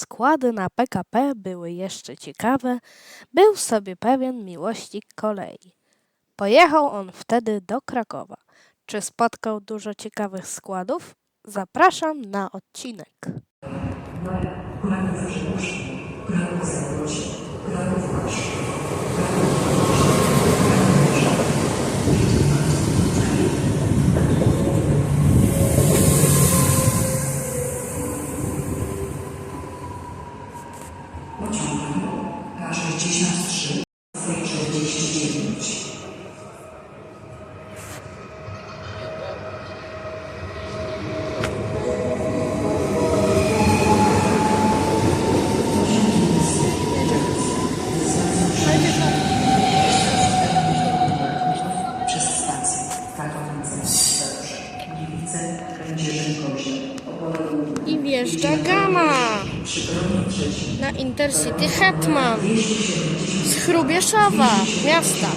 składy na PKP były jeszcze ciekawe, był sobie pewien miłośnik kolei. Pojechał on wtedy do Krakowa. Czy spotkał dużo ciekawych składów? Zapraszam na odcinek. Kraków Kraków Kraków K63 C49 przez stację Katowice, Dobrze, Gliwice, Kędzierzyn-Koźle, Opole Główne, I wjeżdża Gama przy peronie trzecim, na Intercity Hetman z Chrubieszowa, miasta.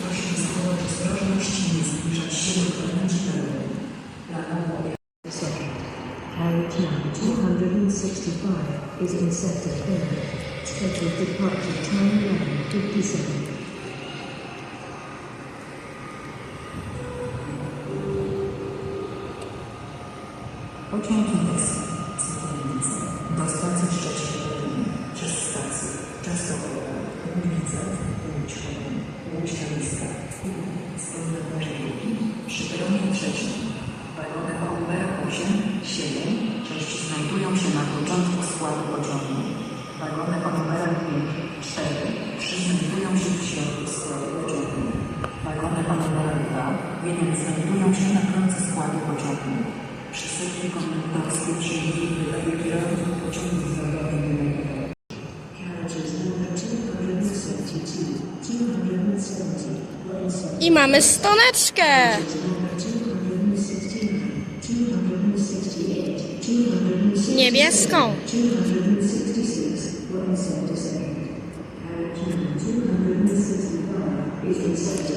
prosimy zachować ostrożność i nie zbliżać się do 265 is in sector A. Scheduled departure time 11.57. Pociąg znajdują się na początku składu pociągu. Wagony o numerach 5, 4, 3 znajdują się w środku składu pociągu. Wagony o numerach 2, 1 znajdują się na końcu składu pociągu. Przy sekcji konduktorskiej przyjęli wydaje kierowców pociągu z wagonem numer Carriages number 272, 270 were in sector I mamy stoneczkę.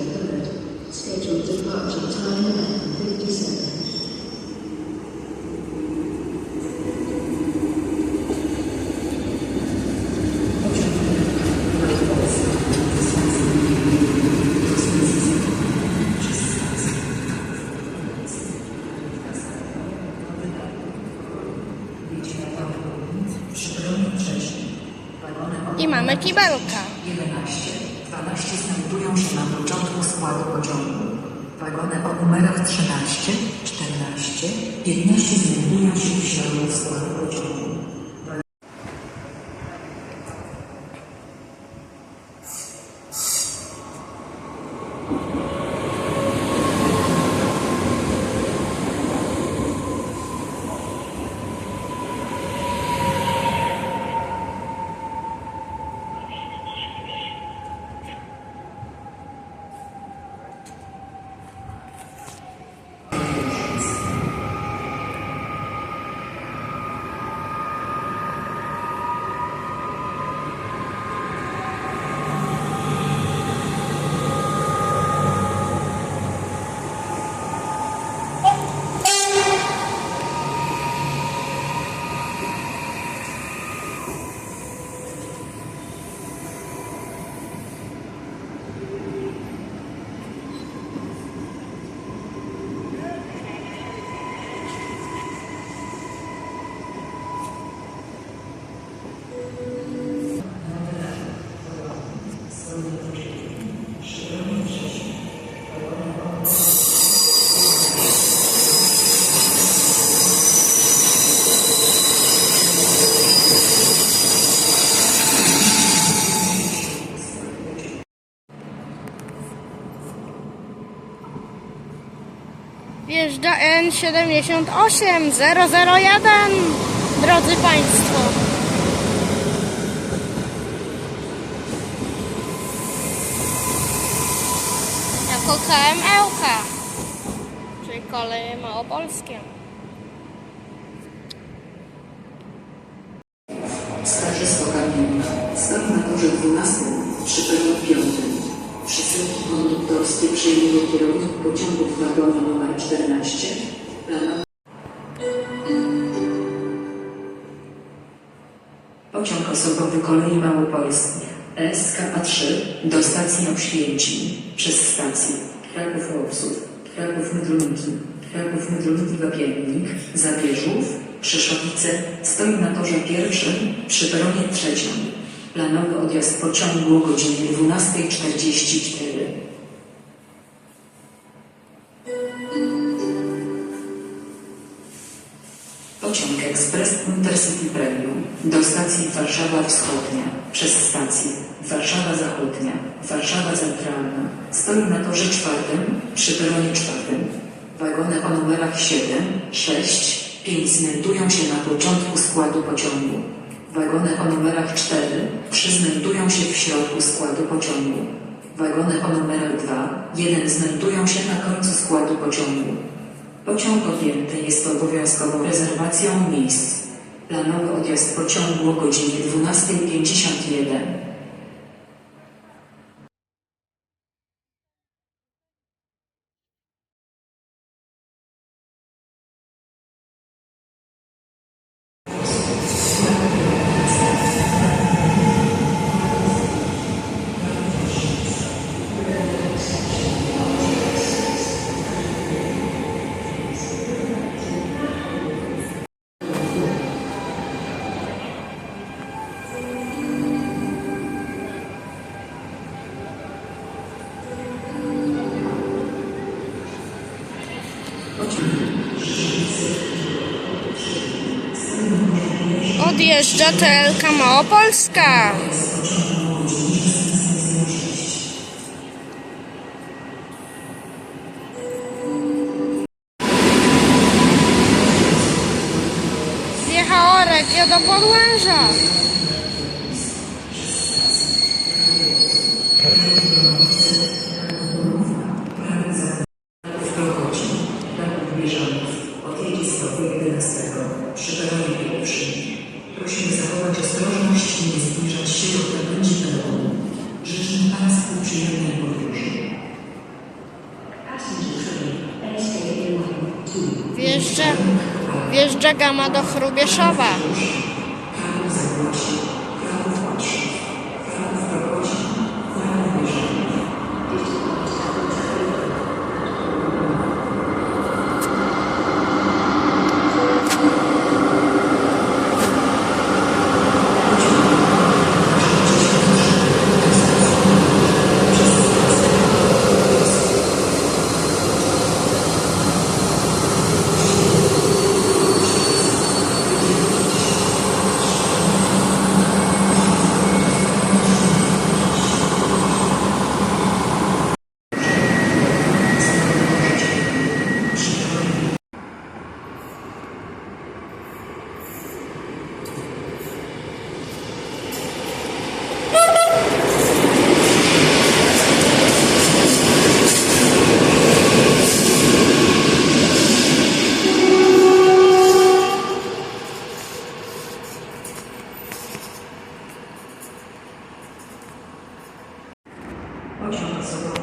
Third. Scheduled departure time 11.57. Kibelka. 11, 12 znajdują się na początku składu pociągu. Wagony o numerach 13, 14, 15 znajdują się w środku składu pociągu. Wjeżdża N78 001. Drodzy Państwo. Jako KML-ka. Czyli Koleje Małopolskie. Starzysko Kamienna. Stał na torze 12 przy peronie 5. Przesyłki konduktorskie przyjmuje kierownik pociągu w wagonie numer 14. Pociąg osobowy kolei Małopolskiej SKA3 do stacji Oświęcim przez stację Kraków Łopsów, Kraków Mydlunki, Kraków Mydlunki Wapiennik, Zabierzów, Krzeszowice stoi na torze pierwszym przy peronie trzecim. Planowy odjazd pociągu o godzinie 12.44. Pociąg ekspres Intercity Premium do stacji Warszawa Wschodnia przez stację Warszawa Zachodnia, Warszawa Centralna stoi na torze czwartym przy peronie czwartym. Wagony o numerach 7, 6, 5 znajdują się na początku składu pociągu. Wagony o numerach 4, 3 znajdują się w środku składu pociągu. Wagony o numerach 2, 1 znajdują się na końcu składu pociągu. Pociąg objęty jest obowiązkową rezerwacją miejsc. Planowy odjazd pociągu o godzinie 12.51. Odjeżdża TLK Małopolska. Zjechało Regio do Podłęża. W Krokoci, Kraków Bieżanów, odjedzie z toku 11 przy peronie pierwszym. Prosimy zachować ostrożność i nie zbliżać się do krawędzi peronu. Życzymy Państwu przyjemnej podróży. Passenger train, SK Line 2. Wjeżdża, wjeżdża gama do Chrubieszowa. Pociąg osobowy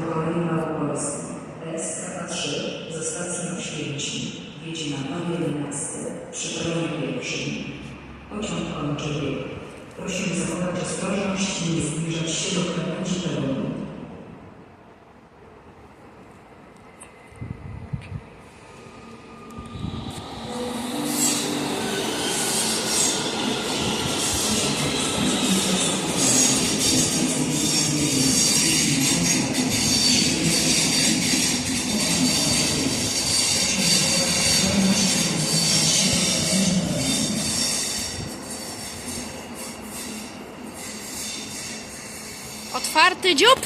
Otwarty dziób.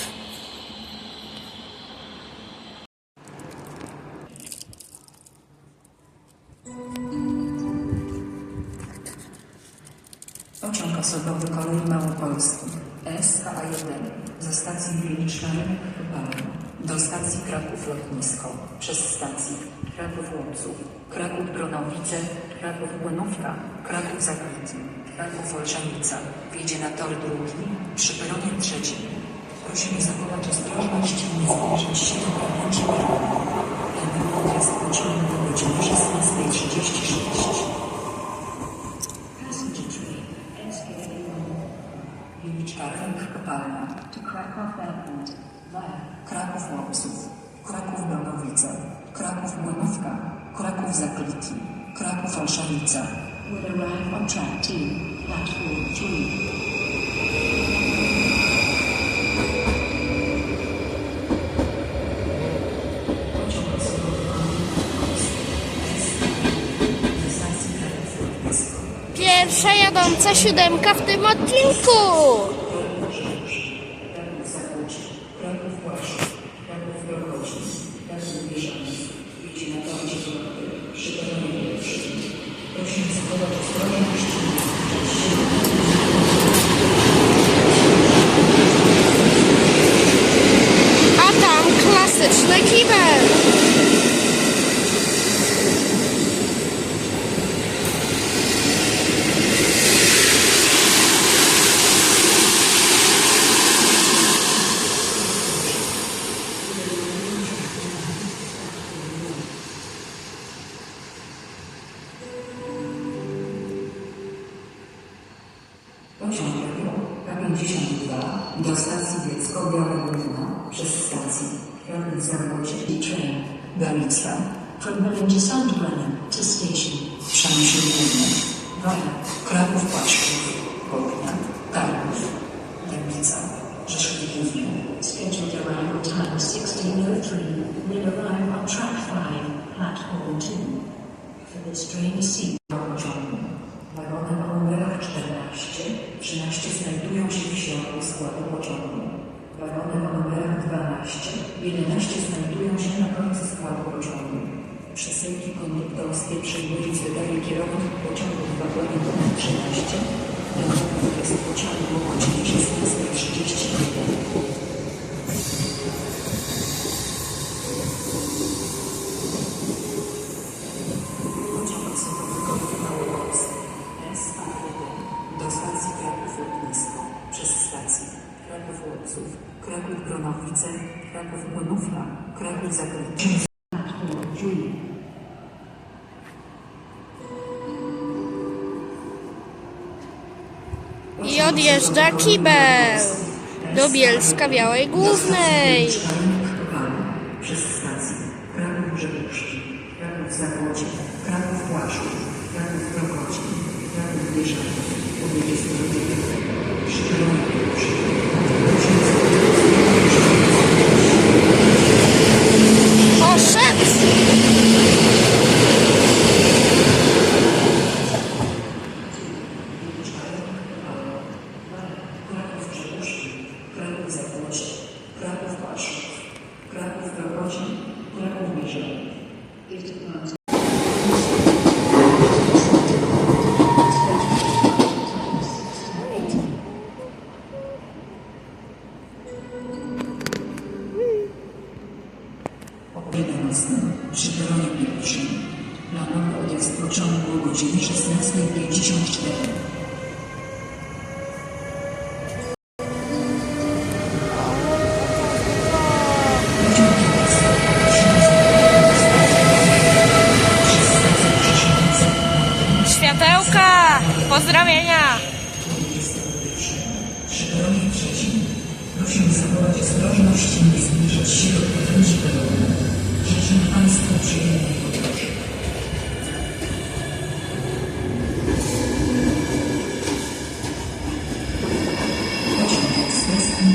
Pociąg osobowy kolei Małopolskiej. SKA1 ze stacji Wieliczna do stacji Kraków Lotnisko, przez stację Kraków Łomców, Kraków Bronowice, Kraków Młynówka, Kraków Zakręty, Kraków Olszanica. Wjedzie na tor drugi. Przy peronie trzecim. Prosimy zachować ostrożność i nie zbliżać się do krawędzi peronu. Planowany odjazd pociągu godziny 16.36. Passenger train SK81 Liczba Kraków via Kraków Łomców, Kraków Bronowice, Kraków Młynówka, Kraków Zakliki, Kraków Olszanica. will arrive on track 2, platform 3. Pociąg osobowy do stacji Kraków Lotnisko. Jadąca siódemka w tym odcinku. Kraków Zakocie, Kraków Płaszcz, Kraków Wrogocin, Kraków Wieżaniec. Jedzie na torcie Europy, przy peronie pierwszym. Prosimy zachować ostrożność i nie zbliżać się do A tam klasyczny kibel. Pociąg K52 do stacji Bielsko Białe Górna przez stację Kraków Zawodzie i Train Galicja From Berlin to Sandbrenner to station Przemysł Główny Wojna Kraków Płaszczów Południa Tarnów Dębica Rzeszów Główny scheduled arrival time 1603 will arrive on track 5, platform 2. For this train seat Wagony o numerach 14 13 znajdują się w środku składu pociągu. Wagony o numerach 12 11 znajdują się na końcu składu pociągu. Przesyłki konduktorskie przyjmując wydaje kierownik pociągu w wagonie numer 13 na jest pociągu o godzinie 16.31 I odjeżdża kibel do Bielska Białej Głównej. Przez stację Kraków Grzegórzki, Kraków Zawodzie, Kraków Płaszczów, Kraków Prokocin, Kraków Wieżaniec, o 22 przy peronie pierwszym. Poszedł. Kraków Grzegórzki, Kraków Zawodzie, Kraków Płaszczów, Kraków Prokocin, Kraków Wieżaniec. It departs Biega nocny przy peronie pierwszym. Odjazd pociągu o godzinie 16.54.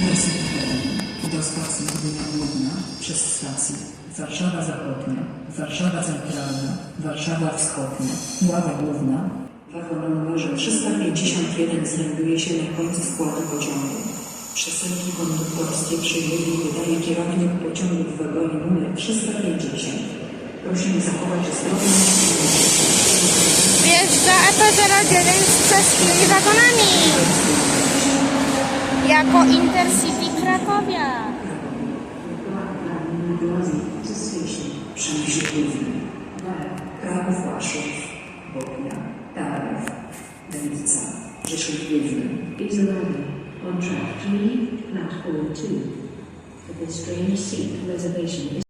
Intercity do stacji Gdynia Główna przez stację Warszawa Zachodnia, Warszawa Centralna, Warszawa Wschodnia, Ława Główna. Wagon numerze 351 znajduje się na końcu składu pociągu. Przesyłki konduktorskie przyjęli i wydaje kierownik pociągu w wagonie numer 350. Prosimy zachować ostrożność Wjeżdża EP09 z czeskimi wagonami jako Intercity Krakowia. For this train seat reservation is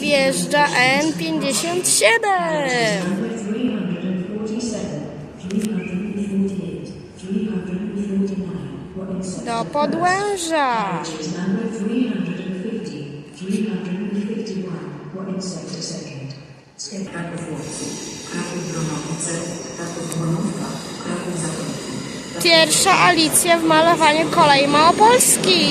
Wjeżdża N57! Do podłęża. Pierwsza Alicja w malowaniu kolei Małopolski.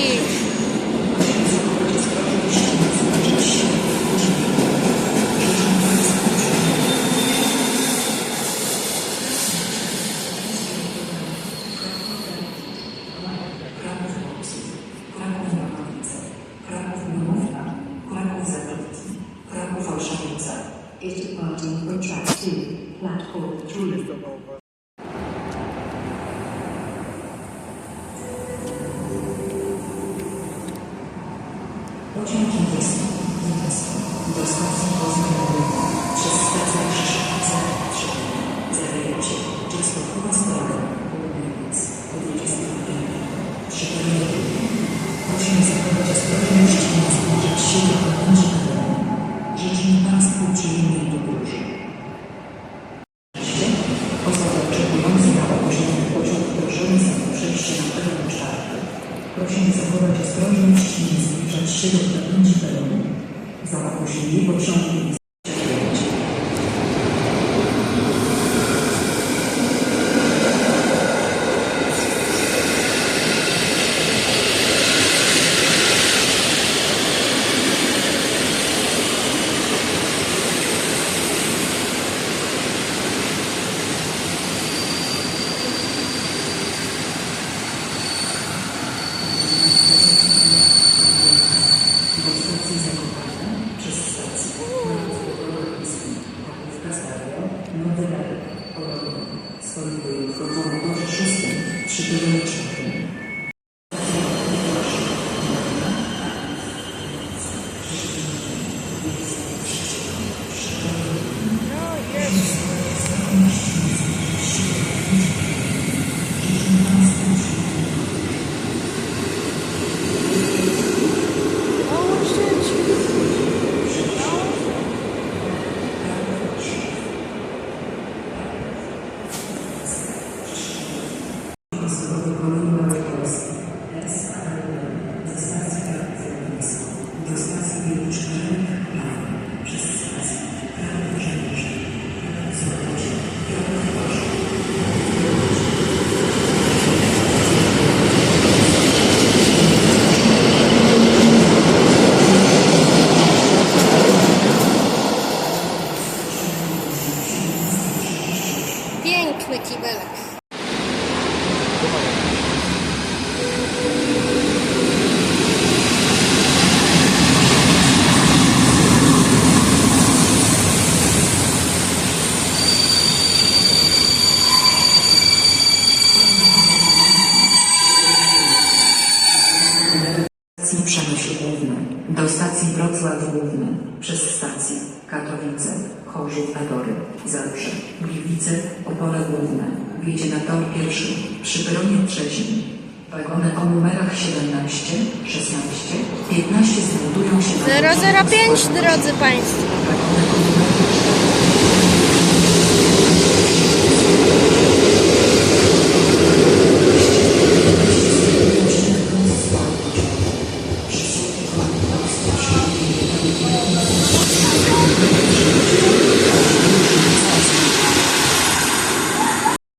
Jesus. Christ. Wrocław Główny, przez stacje Katowice, Chorzów Adory, Zabrze, Gliwice, Opole Główne, wjedzie na tor pierwszy, przy peronie trzecim. Wagony o numerach 17, 16, 15 znajdują się na... 005, drodzy Państwo.